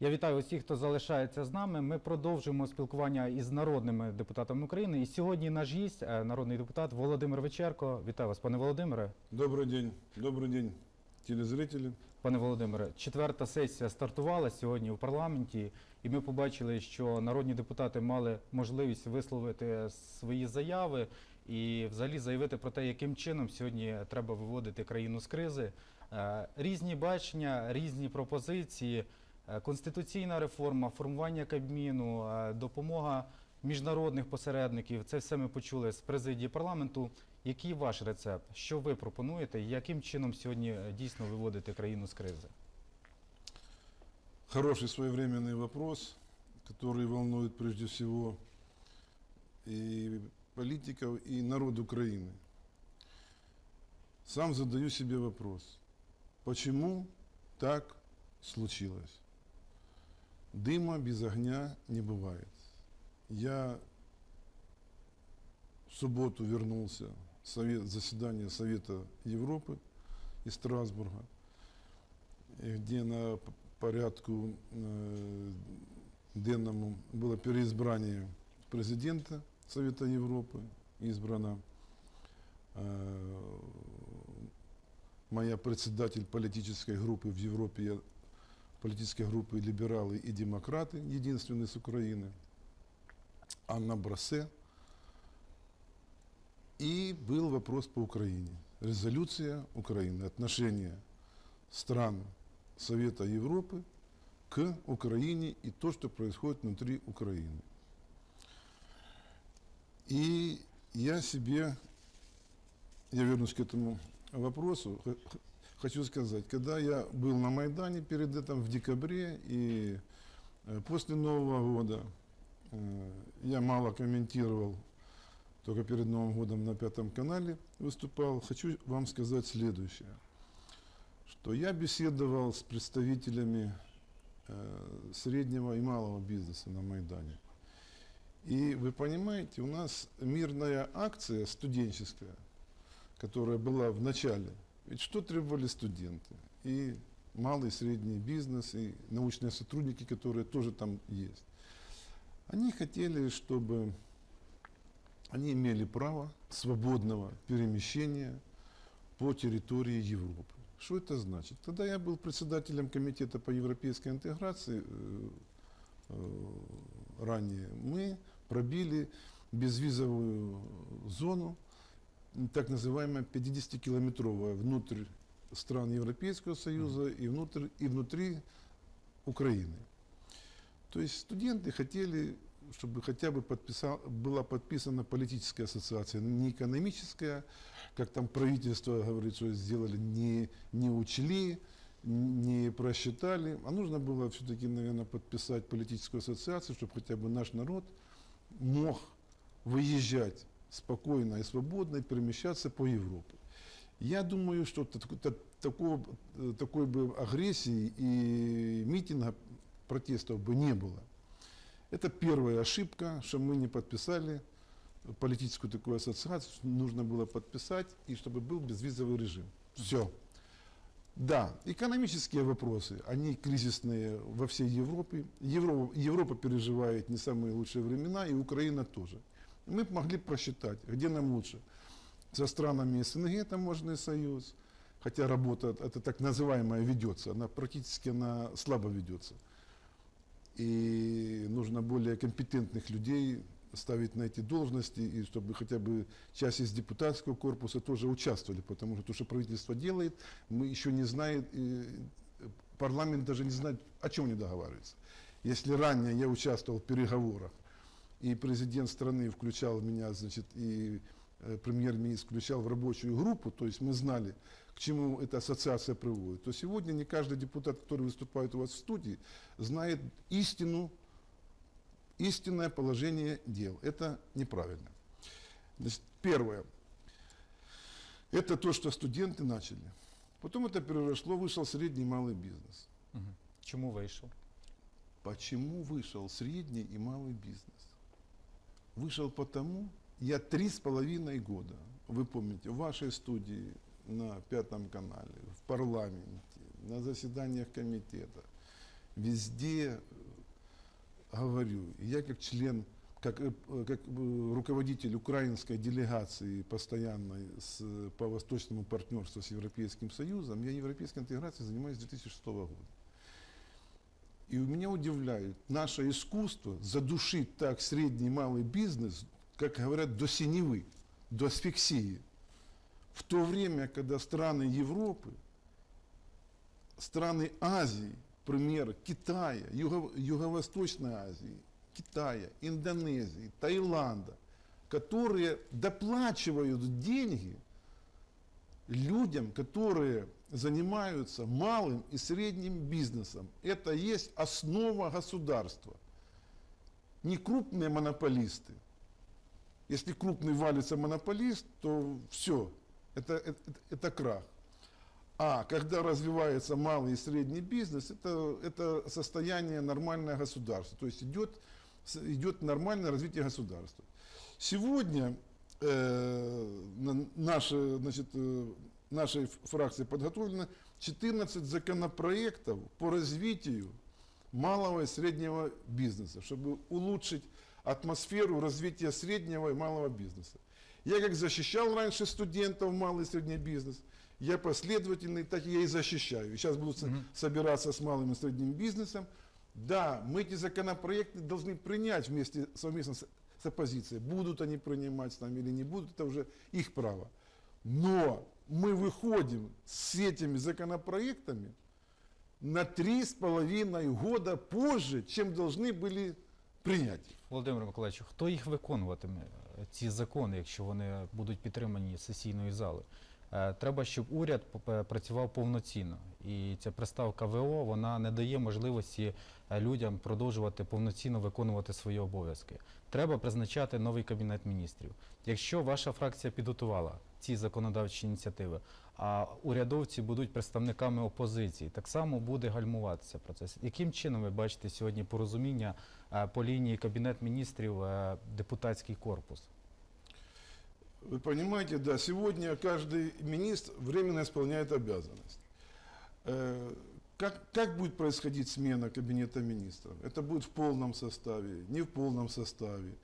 Я вітаю усіх, хто залишається з нами. Ми продовжуємо спілкування із народними депутатами України. І сьогодні наш гість, е, народний депутат Володимир Вечерко. Вітаю вас, пане Володимире. Добрый день, добрый день, телезрители. Пане Володимире, четверта сесія стартувала сьогодні у парламенті, і ми побачили, що народні депутати мали можливість висловити свої заяви і взагалі заявити про те, яким чином сьогодні треба виводити країну з кризи. Е, Різні бачення, різні пропозиції, конституційна реформа, формування Кабміну, е, допомога міжнародних посередників. Це все ми почули з президії парламенту. Який ваш рецепт? Що ви пропонуєте? і Яким чином сьогодні е, дійсно виводити країну з кризи? Хороший своевременный вопрос, который волнует прежде всего и политиков, и народ Украины. Сам задаю себе вопрос, почему так случилось? Дыма без огня не бывает. Я в субботу вернулся с совет- заседания Совета Европы из Страсбурга, где на порядку э, денному было переизбрание президента Совета Европы, избрана э, моя председатель политической группы в Европе, политической группы либералы и демократы, единственный с Украины, Анна Брасе. И был вопрос по Украине. Резолюция Украины, отношение стран Совета Европы к Украине и то, что происходит внутри Украины. И я себе, я вернусь к этому вопросу, хочу сказать, когда я был на Майдане перед этим в декабре и э, после Нового года, э, я мало комментировал, только перед Новым годом на Пятом канале выступал, хочу вам сказать следующее что я беседовал с представителями э, среднего и малого бизнеса на Майдане. И вы понимаете, у нас мирная акция студенческая, которая была в начале, ведь что требовали студенты? И малый и средний бизнес, и научные сотрудники, которые тоже там есть. Они хотели, чтобы они имели право свободного перемещения по территории Европы. Что это значит? Тогда я был председателем комитета по европейской интеграции э, э, ранее. Мы пробили безвизовую зону, так называемая 50-километровая, внутрь стран Европейского Союза и, внутрь, и внутри Украины. То есть студенты хотели, чтобы хотя бы подписал, была подписана политическая ассоциация, не экономическая, как там правительство говорит, что сделали, не, не учли, не просчитали. А нужно было все-таки, наверное, подписать политическую ассоциацию, чтобы хотя бы наш народ мог выезжать спокойно и свободно перемещаться по Европе. Я думаю, что та- та- такого, э, такой бы агрессии и митинга протестов бы не было. Это первая ошибка, что мы не подписали политическую такую ассоциацию, нужно было подписать, и чтобы был безвизовый режим. Все. Да, экономические вопросы, они кризисные во всей Европе. Евро- Европа переживает не самые лучшие времена, и Украина тоже. Мы могли просчитать, где нам лучше. Со странами СНГ таможенный союз, хотя работа это так называемая ведется, она практически она слабо ведется. И нужно более компетентных людей ставить на эти должности, и чтобы хотя бы часть из депутатского корпуса тоже участвовали, потому что то, что правительство делает, мы еще не знаем, парламент даже не знает, о чем они договариваются. Если ранее я участвовал в переговорах, и президент страны включал меня, значит, и э, премьер-министр включал в рабочую группу, то есть мы знали, к чему эта ассоциация приводит, то сегодня не каждый депутат, который выступает у вас в студии, знает истину, истинное положение дел. Это неправильно. Значит, первое. Это то, что студенты начали. Потом это переросло, вышел средний и малый бизнес. Мгм. Чому вийшов? Почему вышел средний и малый бизнес? Вышел потому, я три с половиной года, вы помните, в вашей студии на Пятом канале, в парламенте, на заседаниях комитета, везде э, говорю, я как член, как, э, как э, руководитель украинской делегации постоянной с, по восточному партнерству с Европейским Союзом, я европейской интеграцией занимаюсь с 2006 года. И у меня удивляет наше искусство задушить так средний малый бизнес, как говорят, до синевы, до асфиксии. В то время, когда страны Европы, страны Азии, пример Китая, Юго- Юго-Восточной Азии, Китая, Индонезии, Таиланда, которые доплачивают деньги людям, которые занимаются малым и средним бизнесом. Это есть основа государства. Не крупные монополисты. Если крупный валится монополист, то все, это, это, это крах. А когда развивается малый и средний бизнес, это, это состояние нормального государства. То есть идет, идет нормальное развитие государства. Сегодня э, на- наша, значит, э, нашей фракции подготовлено 14 законопроектов по развитию малого и среднего бизнеса, чтобы улучшить атмосферу развития среднего и малого бизнеса. Я как защищал раньше студентов малый и средний бизнес, я последовательный, так я и защищаю. И сейчас буду со- собираться с малым и средним бизнесом. Да, мы эти законопроекты должны принять вместе, совместно с, с оппозицией. Будут они принимать с нами или не будут, это уже их право. Но мы выходим с этими законопроектами на три с половиной года позже, чем должны были принять. Володимир Миколаївич, хто їх виконуватиме, е, ці закони, якщо вони будуть підтримані сесійною залою? Е, Треба, щоб уряд п- працював повноцінно. І ця приставка ВО вона не дає можливості е, людям продовжувати повноцінно виконувати свої обов'язки. Треба призначати новий кабінет міністрів. Якщо ваша фракція підготувала ці законодавчі ініціативи, а урядовці будуть представниками опозиції, так само буде гальмуватися процес. Яким чином ви бачите сьогодні порозуміння е, по лінії кабінет міністрів, е, депутатський корпус? Вы понимаете, да, сегодня каждый министр временно исполняет обязанность. Э, Как, как будет происходить смена кабинета министров? Это будет в полном составе, не в полном составе.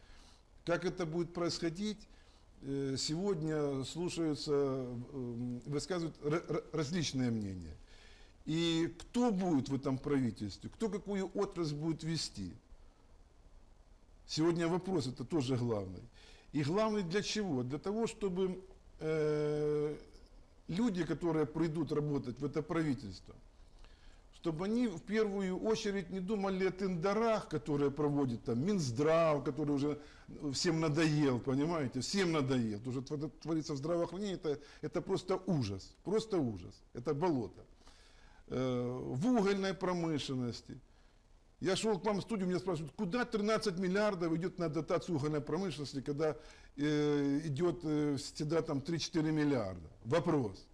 Как это будет происходить? Э, Сегодня слушаются, м, высказывают ра- ра- различные мнения. И кто будет в этом правительстве? Кто какую отрасль будет вести? Сегодня вопрос это тоже главный. И главный для чего? Для того, чтобы э, люди, которые придут работать в это правительство, чтобы они в первую очередь не думали о тендерах, которые проводит там Минздрав, который уже всем надоел, понимаете, всем надоел. То, что тво- творится в здравоохранении, это, это просто ужас, просто ужас, это болото. Э, в угольной промышленности. Я шел к вам в студию, меня спрашивают, куда 13 миллиардов идет на дотацию угольной промышленности, когда э, идет э, всегда там 3-4 миллиарда? Вопрос.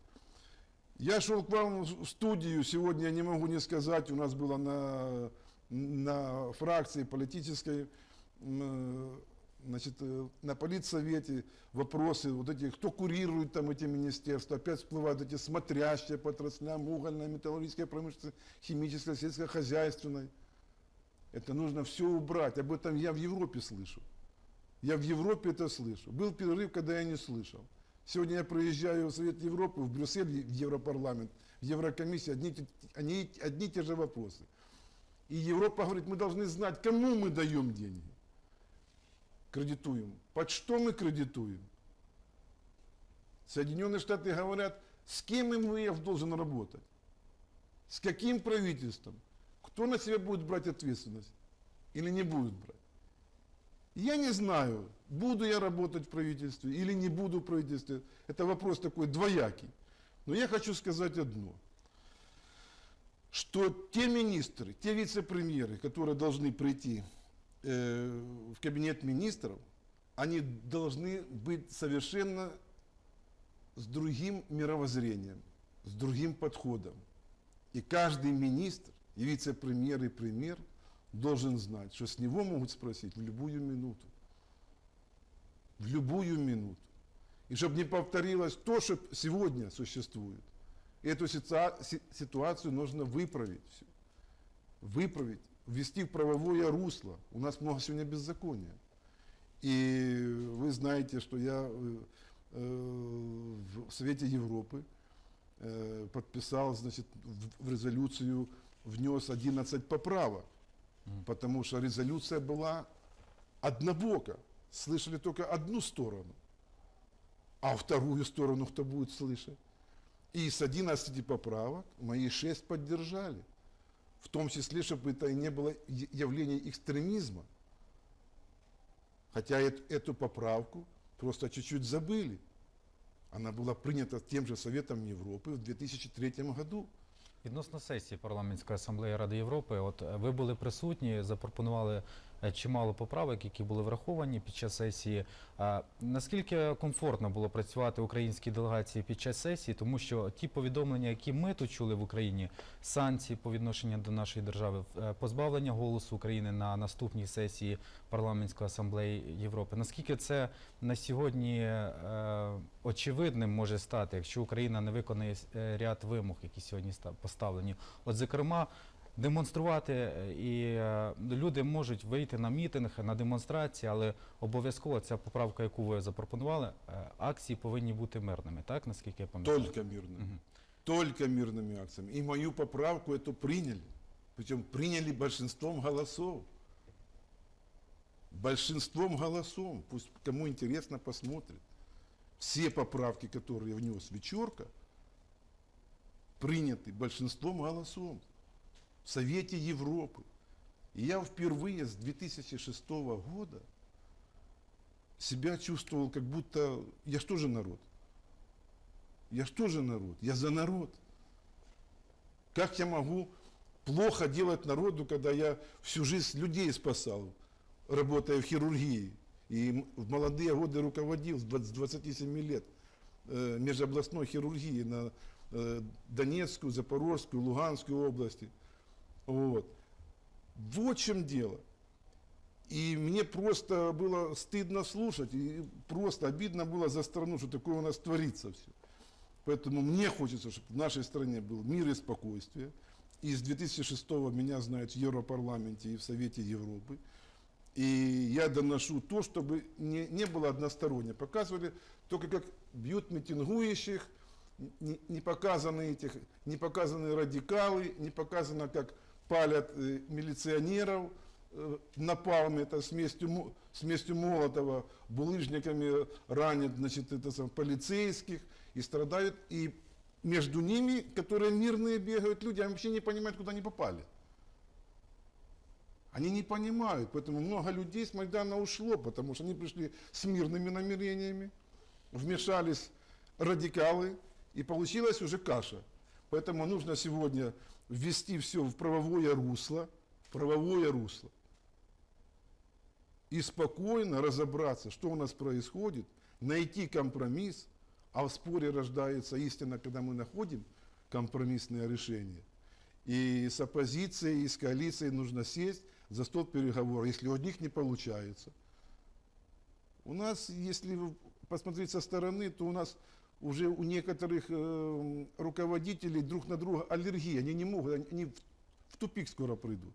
Я шел к вам в студию, сегодня я не могу не сказать, у нас было на, на фракции политической, э, значит, э, на политсовете вопросы, вот эти, кто курирует там эти министерства, опять всплывают эти смотрящие по отраслям, угольная, металлургическая промышленность, химическая, сельскохозяйственная. Это нужно все убрать. Об этом я в Европе слышу. Я в Европе это слышу. Был перерыв, когда я не слышал. Сегодня я проезжаю в Совет Европы, в Брюссель, в Европарламент, в Еврокомиссию, одни, они, одни и те же вопросы. И Европа говорит, мы должны знать, кому мы даем деньги. Кредитуем. Под что мы кредитуем? Соединенные Штаты говорят, с кем МВФ должен работать? С каким правительством? Кто на себя будет брать ответственность или не будет брать? Я не знаю, буду я работать в правительстве или не буду в правительстве. Это вопрос такой двоякий. Но я хочу сказать одно. Что те министры, те вице-премьеры, которые должны прийти э, в кабинет министров, они должны быть совершенно с другим мировоззрением, с другим подходом. И каждый министр, и вице-премьер, и премьер должен знать, что с него могут спросить в любую минуту. В любую минуту. И чтобы не повторилось то, что сегодня существует. Эту ситуа- си- ситуацию нужно выправить. всю. выправить, ввести в правовое русло. У нас много сегодня беззакония. И вы знаете, что я э, э, в Совете Европы э, подписал, значит, в, резолюцию внес 11 поправок. Потому что резолюция была однобока. Слышали только одну сторону. А вторую сторону кто будет слышать? И с 11 поправок мои шесть поддержали. В том числе, чтобы это и не было я- явление экстремизма. Хотя эт- эту поправку просто чуть-чуть забыли. Она была принята тем же Советом Европы в 2003 году. Відносно сесії парламентської асамблеї Ради Європи, от е, ви були присутні, запропонували е, чимало поправок, які були враховані під час сесії. Наскільки комфортно було працювати українській делегації під час сесії, тому що ті повідомлення, які ми тут чули в Україні, санкції по відношенню до нашої держави, е, позбавлення голосу України на наступній сесії парламентської асамблеї Європи, наскільки це на сьогодні е, очевидним може стати, якщо Україна не виконає е, ряд вимог, які сьогодні ста- поставлені. От, зокрема, демонструвати е, і е, люди можуть вийти на мітинг, на демонстрації, але обов'язково ця поправка, яку ви запропонували, е, акції повинні бути мирними, так наскільки я пам'ятаю? Только мирными. Мгм. Только мирными акциями. И мою поправку эту приняли. Причем приняли большинством голосов. Большинством голосов. Пусть кому интересно посмотрит. Все поправки, которые внес Вечерка, приняты большинством голосов Совете Европы. И я впервые с 2006 года себя чувствовал, как будто я что же народ? Я что же народ? Я за народ. Как я могу плохо делать народу, когда я всю жизнь людей спасал, работая в хирургии? И в молодые годы руководил с 20 с 27 лет э, межобластной хирургии на э, Донецкую, Запорожскую, Луганскую области. Вот. Вот в чем дело. И мне просто было стыдно слушать, и просто обидно было за страну, что такое у нас творится все. Поэтому мне хочется, чтобы в нашей стране был мир и спокойствие. И с 2006 меня знают в Европарламенте и в Совете Европы. И я доношу то, чтобы не, не было односторонне. Показывали только как бьют митингующих, не, не показаны этих, не показаны радикалы, не показано, как палят э, милиционеров, э, напалм это мо- смесью Молотова, булыжниками ранят значит, это, сам, полицейских и страдают. И между ними, которые мирные бегают люди, они вообще не понимают, куда они попали. Они не понимают, поэтому много людей с Майдана ушло, потому что они пришли с мирными намерениями, вмешались радикалы, и получилась уже каша. Поэтому нужно сегодня ввести все в правовое русло, в правовое русло. И спокойно разобраться, что у нас происходит, найти компромисс, а в споре рождается истина, когда мы находим компромиссное решение. И с оппозицией, и с коалицией нужно сесть за стол переговоров, если у них не получается. У нас, если посмотреть со стороны, то у нас уже у некоторых э, руководителей друг на друга аллергия. Они не могут, они- в, в тупик скоро придут.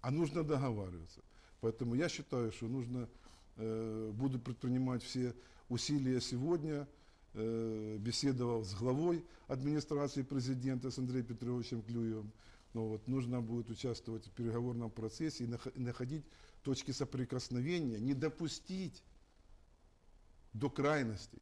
А нужно договариваться. Поэтому я считаю, что нужно, э, буду предпринимать все усилия сегодня, э, беседовал с главой администрации президента, с Андреем Петровичем Клюевым. Но вот нужно будет участвовать в переговорном процессе и находить точки соприкосновения, не допустить до крайностей.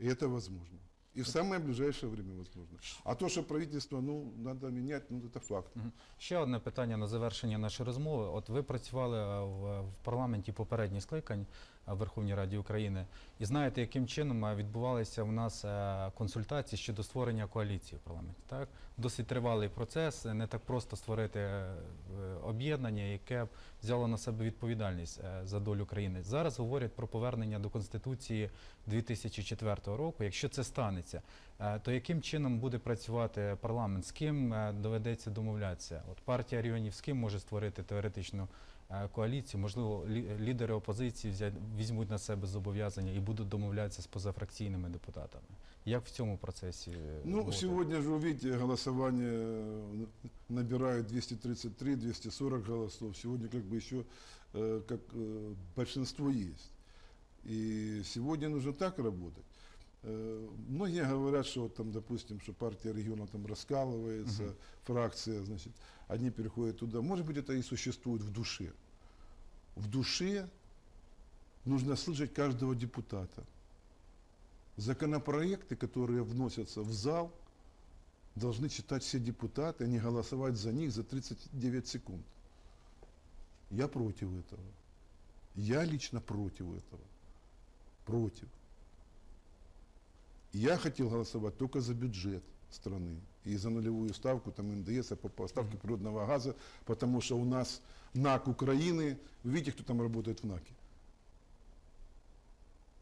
И это возможно. И в самое ближайшее время возможно. А то, що правительство, ну, надо міняти, ну, це факт. Ще одне питання на завершення нашої розмови. От ви працювали е, в, в парламенті попередніх скликань в Верховній Раді України, і знаєте, яким чином е, відбувалися у нас е, консультації щодо створення коаліції в парламенті. Так досить тривалий процес. Не так просто створити е, об'єднання, яке б взяло на себе відповідальність е, за долю країни. Зараз говорять про повернення до конституції 2004 року. Якщо це станеться, е, то яким чином буде працювати парламент? З ким е, доведеться домовлятися? От партія регіонів з ким може створити теоретичну е, коаліцію? Можливо, лі- лідери опозиції взять, візьмуть на себе зобов'язання і будуть домовлятися з позафракційними депутатами. Як в цьому процесі? е, Ну, роботи? сегодня же увидите голосование. голосования э, набирают 233, 240 голосов. Сегодня как бы еще э, как э, большинство есть. И сегодня нужно так работать. Многие говорят, что вот там, допустим, что партия региона там раскалывается, Мгм. фракция, значит, одни переходят туда. Может быть, это и существует в душе. В душе нужно слышать каждого депутата. Законопроекты, которые вносятся в зал, должны читать все депутаты, а не голосовать за них за 39 секунд. Я против этого. Я лично против этого. Против. Я хотел голосовать только за бюджет страны и за нулевую ставку там НДС, по поставке природного газа, потому что у нас НАК Украины, вы видите, кто там работает в НАКе?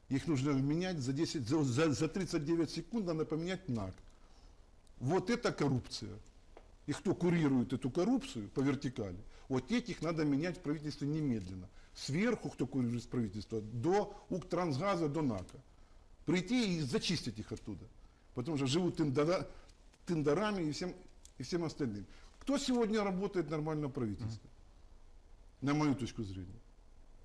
Их нужно менять за, 10, за, за, за 39 секунд, надо поменять НАК. Вот это коррупция. И кто курирует эту коррупцию по вертикали, вот этих надо менять в правительстве немедленно. Сверху, кто курирует правительство, до Укртрансгаза, до НАКа. Прийти и зачистить их оттуда. Потому что живут тендера, тендерами и всем, и всем остальным. Кто сегодня работает нормально в правительстве? На мою точку зрения.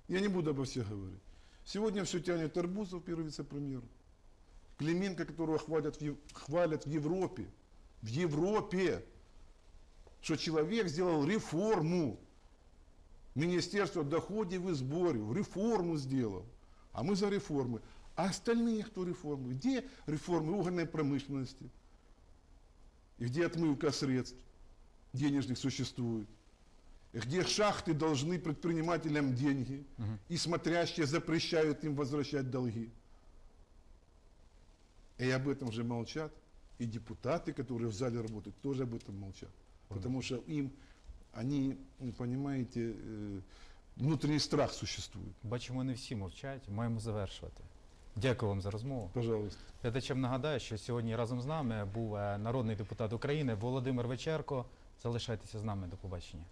Я не буду обо всех говорить. Сегодня все тянет Арбузов, первый вице-премьер. Клименко, которого хвалят в, хвалят в Европе. В Европе. Что человек сделал реформу. Министерство доходов и сборов. Реформу сделал. А мы за реформы. А остальные кто реформы? Где реформы угольной промышленности? И где отмывка средств денежных существует? И где шахты должны предпринимателям деньги, Мгм. и смотрящие запрещают им возвращать долги? И об этом же молчат. И депутаты, которые в зале работают, тоже об этом молчат. Потому что им, они, ну, понимаете, э, внутренний страх существует. Бачимо, не всі мовчать, маємо завершувати. Дякую вам за розмову. Пожалуйста. Глядачам нагадаю, що сьогодні разом з нами був народний депутат України Володимир Вечерко. Залишайтеся з нами. До побачення.